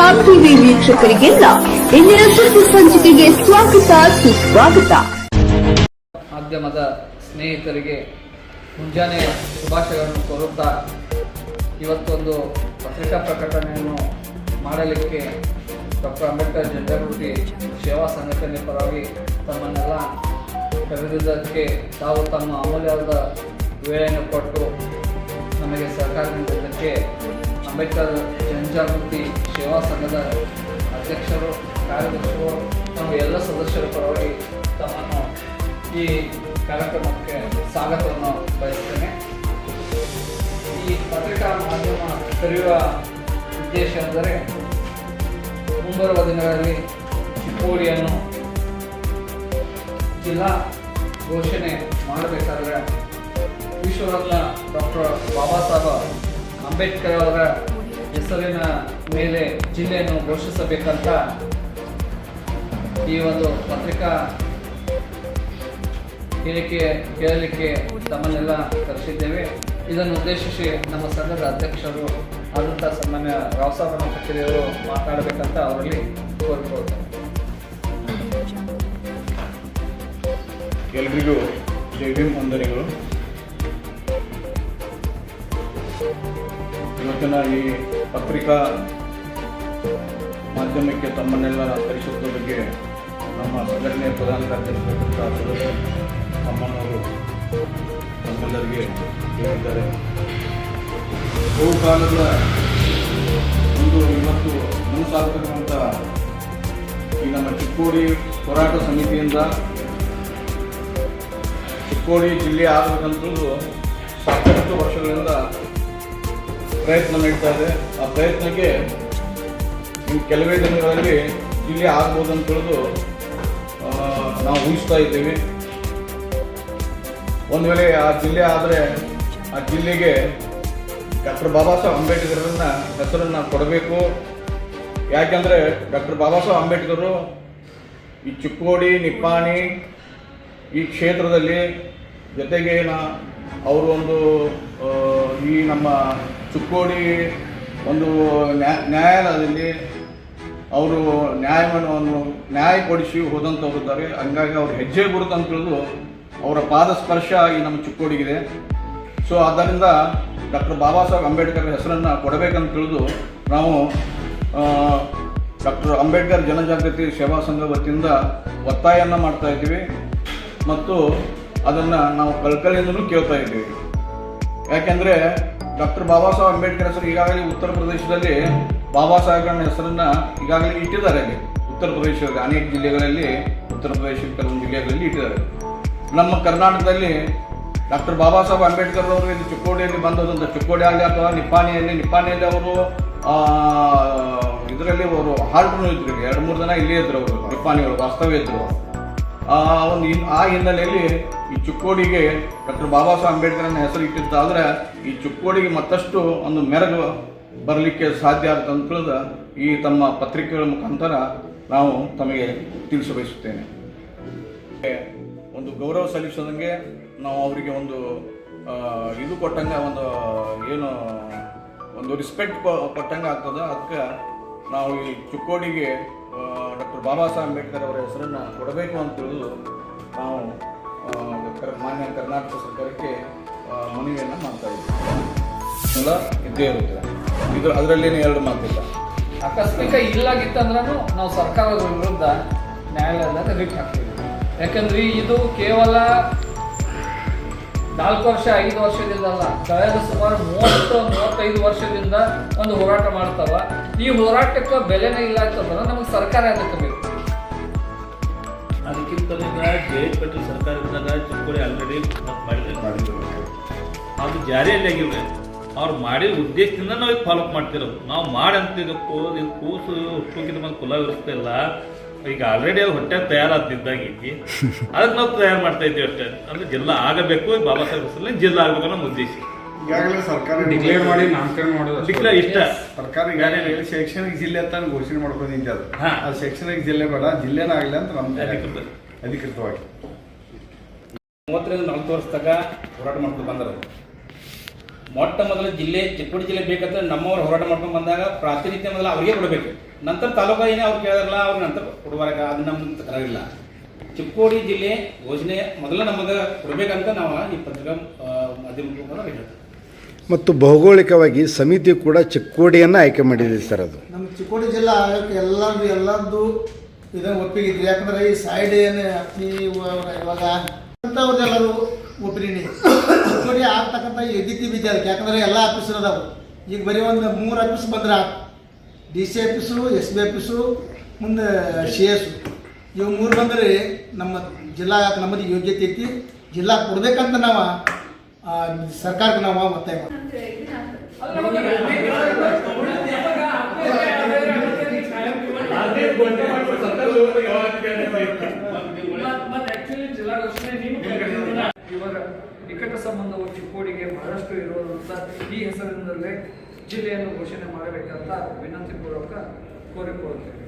ಸಾಮ್ ಟಿವಿ ವೀಕ್ಷಕರಿಗೆಲ್ಲ ಇಂದಿನ ಸುದ್ದಿ ಸಂಚಿಕೆಗೆ ಸ್ವಾಗತ, ಸುಸ್ವಾಗತ. ಮಾಧ್ಯಮದ ಸ್ನೇಹಿತರಿಗೆ ಮುಂಜಾನೆ ಶುಭಾಶಯಗಳನ್ನು ಕೋರುತ್ತಾ ಇವತ್ತೊಂದು ಪತ್ರಿಕಾ ಪ್ರಕಟಣೆಯನ್ನು ಮಾಡಲಿಕ್ಕೆ ಡಾಕ್ಟರ್ ಅಂಬೇಡ್ಕರ್ ಜನಜಾಗೃತಿ ಸೇವಾ ಸಂಘಟನೆ ಪರವಾಗಿ ತಮ್ಮನ್ನೆಲ್ಲ ಕರೆದಿದ್ದಕ್ಕೆ ತಾವು ತಮ್ಮ ಅಮೂಲ್ಯವಾದ ವೇಳೆಯನ್ನು ಕೊಟ್ಟು ನಮಗೆ ಸಹಕಾರ ನೀಡಿದ್ದಕ್ಕೆ ಅಂಬೇಡ್ಕರ್ ಜನಜಾಗೃತಿ ಸೇವಾ ಸಂಘದ ಅಧ್ಯಕ್ಷರು, ಕಾರ್ಯದರ್ಶಿಗಳು, ನಮ್ಮ ಎಲ್ಲ ಸದಸ್ಯರ ಪರವಾಗಿ ತಮ್ಮನ್ನು ಈ ಕಾರ್ಯಕ್ರಮಕ್ಕೆ ಸ್ವಾಗತವನ್ನು ಬಯಸ್ತೇನೆ. ಈ ಪತ್ರಿಕಾ ಮಾಧ್ಯಮ ಕರೆಯುವ ಉದ್ದೇಶ ಅಂದರೆ ಮುಂಬರುವ ದಿನಗಳಲ್ಲಿ ಚಿಕ್ಕೋಡಿಯನ್ನು ಜಿಲ್ಲಾ ಘೋಷಣೆ ಮಾಡಬೇಕಾದ್ರೆ ವಿಶ್ವರತ್ನ ಡಾಕ್ಟರ್ ಬಾಬಾ ಸಾಹೇಬ ಅಂಬೇಡ್ಕರ್ ಅವರ ಹೆಸರಿನ ಮೇಲೆ ಜಿಲ್ಲೆಯನ್ನು ಘೋಷಿಸಬೇಕಂತ ಈ ಒಂದು ಪತ್ರಿಕಾ ಹೇಳಿಕೆ ಕೇಳಲಿಕ್ಕೆ ತಮ್ಮನ್ನೆಲ್ಲ ಕರೆಸಿದ್ದೇವೆ. ಇದನ್ನು ಉದ್ದೇಶಿಸಿ ನಮ್ಮ ಸಂಘದ ಅಧ್ಯಕ್ಷರು ಆದಂಥ ಸನ್ಮಾನ್ಯ ರಾವ್ ಸಾಹೇಬ್ ಕಚೇರಿಯವರು ಮಾತಾಡಬೇಕಂತ ಅವರಲ್ಲಿ ಕೋರ್ಕೊಳ್ತಾರೆ ಎಲ್ರಿಗೂ ಜೈ ಭೀಮ್ ವಂದನೆಗಳು. ಇವತ್ತಿನ ಈ ಪತ್ರಿಕಾ ಮಾಧ್ಯಮಕ್ಕೆ ತಮ್ಮನ್ನೆಲ್ಲ ಕರೆಸಿದ ಬಗ್ಗೆ ನಮ್ಮ ಸಂಘಟನೆಯ ಪ್ರಧಾನ ಕಾರ್ಯದರ್ಶಿ ತಮ್ಮನವರು ನಮ್ಮೆಲ್ಲರಿಗೆ ಹೇಳಿದ್ದಾರೆ. ಬಹುಕಾಲದ ಒಂದು ಇವತ್ತು ಮನಸ್ಸಾಗ್ತಕ್ಕಂಥ ಈ ನಮ್ಮ ಚಿಕ್ಕೋಡಿ ಹೋರಾಟ ಸಮಿತಿಯಿಂದ ಚಿಕ್ಕೋಡಿ ಜಿಲ್ಲೆ ಆಗಬೇಕಂತಂದು ಸಾಕಷ್ಟು ವರ್ಷಗಳಿಂದ ಪ್ರಯತ್ನ ನಡೀತಾ ಇದೆ. ಪ್ರಯತ್ನಕ್ಕೆ ಇನ್ನು ಕೆಲವೇ ದಿನಗಳಲ್ಲಿ ಇಲ್ಲಿ ಆಗ್ಬೋದು ಅಂತ ತಿಳಿದು ನಾವು ಊಹಿಸ್ತಾ ಇದ್ದೀವಿ. ಒಂದು ವೇಳೆ ಆ ಜಿಲ್ಲೆ ಆದರೆ ಆ ಜಿಲ್ಲೆಗೆ ಡಾಕ್ಟರ್ ಬಾಬಾ ಸಾಹೇಬ್ ಅಂಬೇಡ್ಕರನ್ನ ಹೆಸರನ್ನು ಕೊಡಬೇಕು. ಯಾಕೆಂದರೆ ಡಾಕ್ಟರ್ ಬಾಬಾ ಸಾಹೇಬ್ ಅಂಬೇಡ್ಕರು ಈ ಚಿಕ್ಕೋಡಿ, ನಿಪ್ಪಾಣಿ ಈ ಕ್ಷೇತ್ರದಲ್ಲಿ ಜೊತೆಗೆ ಅವರು ಒಂದು ಈ ನಮ್ಮ ಚಿಕ್ಕೋಡಿ ಒಂದು ನ್ಯಾ- ನ್ಯಾಯಾಲಯದಲ್ಲಿ ಅವರು ನ್ಯಾಯವನ್ನು, ನ್ಯಾಯಪಡಿಸಿ ಹೋದಂಥವ್ರಿದ್ದಾರೆ ಹಂಗಾಗಿ ಅವ್ರ ಹೆಜ್ಜೆ ಗುರುತು ಅಂತ ತಿಳಿದು ಅವರ ಪಾದ ಸ್ಪರ್ಶ ಆಗಿ ನಮ್ಮ ಚಿಕ್ಕೋಡಿಗಿದೆ. ಸೊ ಆದ್ದರಿಂದ ಡಾಕ್ಟರ್ ಬಾಬಾ ಸಾಹೇಬ್ ಅಂಬೇಡ್ಕರ್ ಹೆಸರನ್ನು ಕೊಡಬೇಕಂತ ತಿಳಿದು ನಾವು ಡಾಕ್ಟರ್ ಅಂಬೇಡ್ಕರ್ ಜನಜಾಗೃತಿ ಸೇವಾ ಸಂಘ ವತಿಯಿಂದ ಒತ್ತಾಯವನ್ನು ಮಾಡ್ತಾ ಇದ್ದೀವಿ. ಮತ್ತು ಅದನ್ನು ನಾವು ಕಳ್ಕಳಿಯಿಂದಲೂ ಕೇಳ್ತಾ ಇದ್ದೀವಿ. ಯಾಕೆಂದರೆ ಡಾಕ್ಟರ್ ಬಾಬಾ ಸಾಹೇಬ್ ಅಂಬೇಡ್ಕರ್ ಹೆಸರು ಈಗಾಗಲೇ ಉತ್ತರ ಪ್ರದೇಶದಲ್ಲಿ ಬಾಬಾ ಸಾಹೇಬ್ರನ್ನ ಹೆಸರನ್ನ ಈಗಾಗಲೇ ಇಟ್ಟಿದ್ದಾರೆ ಅಲ್ಲಿ. ಉತ್ತರ ಪ್ರದೇಶದ ಅನೇಕ ಜಿಲ್ಲೆಗಳಲ್ಲಿ, ಉತ್ತರ ಪ್ರದೇಶದ ಕೆಲವೊಂದು ಜಿಲ್ಲೆಗಳಲ್ಲಿ ಇಟ್ಟಿದ್ದಾರೆ. ನಮ್ಮ ಕರ್ನಾಟಕದಲ್ಲಿ ಡಾಕ್ಟರ್ ಬಾಬಾ ಸಾಹೇಬ್ ಅಂಬೇಡ್ಕರ್ ಅವರು ಇಲ್ಲಿ ಚಿಕ್ಕೋಡಿಯಲ್ಲಿ ಬಂದದಂತ ಚಿಕ್ಕೋಡಿ ಆಗಲಿ ಅಥವಾ ನಿಪ್ಪಾಣಿಯಲ್ಲಿ ನಿಪ್ಪಾಣಿಯಲ್ಲಿ ಅವರು ಇದರಲ್ಲಿ ಅವರು ಹಾಲ್ಟ್ರು ಇದ್ರು. ಎರಡು ಮೂರು ದಿನ ಇಲ್ಲೇ ಇದ್ರು ಅವರು ನಿಪ್ಪಾಣಿಗಳು ವಾಸ್ತವ್ಯ ಇದ್ರು. ಆ ಒಂದು ಆ ಹಿನ್ನೆಲೆಯಲ್ಲಿ ಈ ಚುಕ್ಕೋಡಿಗೆ ಡಾಕ್ಟರ್ ಬಾಬಾ ಸಾಹೇಬ್ ಅಂಬೇಡ್ಕರ್ನ ಹೆಸರು ಇಟ್ಟಿದ್ದಾದ್ರೆ ಈ ಚುಕ್ಕೋಡಿಗೆ ಮತ್ತಷ್ಟು ಒಂದು ಮೆರಗು ಬರಲಿಕ್ಕೆ ಸಾಧ್ಯ ಅಂತ ತಿಳಿದ ಈ ತಮ್ಮ ಪತ್ರಿಕೆಗಳ ಮುಖಾಂತರ ನಾವು ತಮಗೆ ತಿಳಿಸಬಯಸುತ್ತೇನೆ ಒಂದು ಗೌರವ ಸಲ್ಲಿಸೋದಂಗೆ ನಾವು ಅವರಿಗೆ ಒಂದು ಇದು ಕೊಟ್ಟಂಗೆ ಒಂದು, ಏನು, ಒಂದು ರಿಸ್ಪೆಕ್ಟ್ ಕೊಟ್ಟಂಗೆ ಆಗ್ತದೆ. ಅದಕ್ಕೆ ನಾವು ಈ ಚಿಕ್ಕೋಡಿಗೆ ಡಾಕ್ಟರ್ ಬಾಬಾ ಸಾಹೇಬ್ ಅಂಬೇಡ್ಕರ್ ಅವರ ಹೆಸರನ್ನು ಕೊಡಬೇಕು ಅಂತ ತಿಳಿದು ನಾವು ಮಾನ್ಯ ಕರ್ನಾಟಕ ಸರ್ಕಾರಕ್ಕೆ ಮನವಿಯನ್ನು ಮಾಡ್ತಾ ಎಲ್ಲ ಇದ್ದೇ ಇರುತ್ತೆ. ಇದು ಅದರಲ್ಲೇನು ಎರಡು ಮಾತಿಲ್ಲ. ಆಕಸ್ಮಿಕ ಇಲ್ಲಾಗಿತ್ತಂದ್ರೂ ನಾವು ಸರ್ಕಾರದ ವಿರುದ್ಧ ನ್ಯಾಯಾಲಯದಾಗ ರಿಟ್ ಹಾಕ್ತೀವಿ. ಯಾಕಂದ್ರೆ ಇದು ಕೇವಲ ನಾಲ್ಕು ವರ್ಷ, ಐದು ವರ್ಷದಿಂದಲ್ಲ. ಕಳೆದ ಸುಮಾರು ಮೂವತ್ತು, ಮೂವತ್ತೈದು ವರ್ಷದಿಂದ ಒಂದು ಹೋರಾಟ ಮಾಡ್ತಾವ. ಈ ಹೋರಾಟಕ್ಕೆ ಬೆಲೆನೇ ಇಲ್ಲ ಅಂತಂದ್ರೆ ನಮಗೆ ಸರ್ಕಾರ ಅದಕ್ಕೆ ಬೇಕು? ಅದಕ್ಕಿಂತ ಕಟ್ಟಲು ಸರ್ಕಾರದಿಂದ ಚಿಕ್ಕೋಡಿ ಆಲ್ರೆಡಿ ಮಾಡಿದ್ರೆ ಅದು ಜಾರಿಯಲ್ಲಿ ಆಗಿವೆ ಅವ್ರು ಮಾಡಿದ ಉದ್ದೇಶದಿಂದ ನಾವು ಫಾಲೋ ಅಪ್ ಮಾಡ್ತಿರೋದು. ನಾವು ಮಾಡಿ ಇದು ಕೂಸು ಹುಟ್ಟೋಕಿದ ಮೇಲೆ ಕುಲ ಇಲ್ಲ. ಈಗ ಆಲ್ರೆಡಿ ಅದು ಹೊಟ್ಟೆ ತಯಾರಾದಿದ್ದಾಗೈತಿ ಅದಕ್ಕೆ ನಾವು ತಯಾರು ಮಾಡ್ತಾ ಇದ್ದೀವಿ ಅಷ್ಟೇ. ಅಂದ್ರೆ ಜಿಲ್ಲಾ ಆಗಬೇಕು ಬಾಬಾ ಸಾಹೇಬ್ ಹೆಸರಲ್ಲಿ ಜಿಲ್ಲಾ ಆಗಬೇಕು ಅನ್ನೋ ಉದ್ದೇಶ. ಈಗಾಗಲೇ ಸರ್ಕಾರ ಡಿಕ್ಲೇರ್ ಮಾಡಿ ನಾಮಕರಣ ಮಾಡೋದು ಡಿಕ್ಲೇರ್ ಇಷ್ಟ. ಸರ್ಕಾರ ಈಗಾಗಲೇ ಶೈಕ್ಷಣಿಕ ಜಿಲ್ಲೆ ಅಂತ ಘೋಷಣೆ ಮಾಡ್ಕೊಂಡು ನಿಂತ. ಅದು. ಶೈಕ್ಷಣಿಕ ಜಿಲ್ಲೆ ಬೇಡ ಜಿಲ್ಲೆನ ಆಗಲಿ ಅಂತ ನಮ್ದು ಅಧಿಕೃತ. ಅಧಿಕೃತವಾಗಿ. ಮೂವತ್ತರಿಂದ ನಲ್ವತ್ತು ವರ್ಷದಾಗ ಹೋರಾಟ ಮಾಡ್ಕೊಂಡು ಬಂದರು ಮೊಟ್ಟ ಮೊದಲ ಜಿಲ್ಲೆ ಚಿಕ್ಕೋಡಿ ಜಿಲ್ಲೆ ಬೇಕಂದ್ರೆ ನಮ್ಮವ್ರು ಹೋರಾಟ ಮಾಡ್ಕೊಂಡು ಬಂದಾಗ ಪ್ರಾತಿನಿಧ್ಯ ಮೊದಲ ಅವ್ರಿಗೆ ಕೊಡಬೇಕು. ನಂತರ ತಾಲೂಕು ಏನೇ ಅವ್ರು ಕೇಳಿದ್ರಲ್ಲ ಅವ್ರ ನಂತರ ಕೊಡುವಾಗ ಅದು ನಮ್ಮ ಕರಗಿಲ್ಲ ಚಿಕ್ಕೋಡಿ ಜಿಲ್ಲೆ ಯೋಜನೆ ಮೊದಲು ನಮಗೆ ಕೊಡಬೇಕಂತ ನಾವು ಈ ಪತ್ರಿಕಾ ಮಾಧ್ಯಮ ಹೇಳ್ತೀವಿ. ಮತ್ತು ಭೌಗೋಳಿಕವಾಗಿ ಸಮಿತಿ ಕೂಡ ಚಿಕ್ಕೋಡಿಯನ್ನು ಆಯ್ಕೆ ಮಾಡಿದೆ ಸರ್ ಅದು. ನಮ್ಮ ಚಿಕ್ಕೋಡಿ ಜಿಲ್ಲಾ ಆಯೋಗಕ್ಕೆ ಎಲ್ಲರೂ ಎಲ್ಲದ್ದು ಇದನ್ನು ಒಪ್ಪಿಗೆ ಇದ್ರಿ ಯಾಕಂದ್ರೆ ಈ ಸೈಡ್ ಏನು ಇವಾಗ ಅಂಥವ್ರದ್ದೆಲ್ಲರೂ ಒಪ್ಪಿಗೆ ಚಿಕ್ಕೋಡಿ ಆಗ್ತಕ್ಕಂಥ ಯೋಗ್ಯತೆ ಬಿದ್ದೆ ಅದಕ್ಕೆ ಯಾಕಂದ್ರೆ ಎಲ್ಲ ಆಫೀಸರ್ ಅದಾವು. ಈಗ ಬರೀ ಒಂದು ಮೂರು ಆಫೀಸ್ ಬಂದ್ರೆ D C office S B office ಮುಂದೆ ಸಿ ಎಸ್ ಇವು ಮೂರು ಬಂದರೆ ನಮ್ಮ ಜಿಲ್ಲಾ ನಮ್ಮದು ಯೋಗ್ಯತೆ ಐತಿ. ಜಿಲ್ಲಾ ಕೊಡ್ಬೇಕಂತ ನಾವು ಆ, ಸರ್ಕಾರಕ್ಕೆ ನಾವು ಒತ್ತಾಯ ಮಾಡ್ತೀವಿ ಮತ್ತೆ ಆಕ್ಚುಲಿ ಜಿಲ್ಲಾ ಘೋಷಣೆ ನೀವು ಕರೆದಿದ್ದೀರ. ಇವರ ನಿಕಟ ಸಂಬಂಧವು ಚಿಕ್ಕೋಡಿಗೆ ಬಹಳಷ್ಟು ಇರುವುದರಿಂದ ಈ ಹೆಸರಿನಲ್ಲೇ ಜಿಲ್ಲೆಯನ್ನು ಘೋಷಣೆ ಮಾಡಬೇಕಂತ ವಿನಂತಿ ಪೂರ್ವಕ ಕೋರಿಕೊಳ್ಳುತ್ತೇವೆ.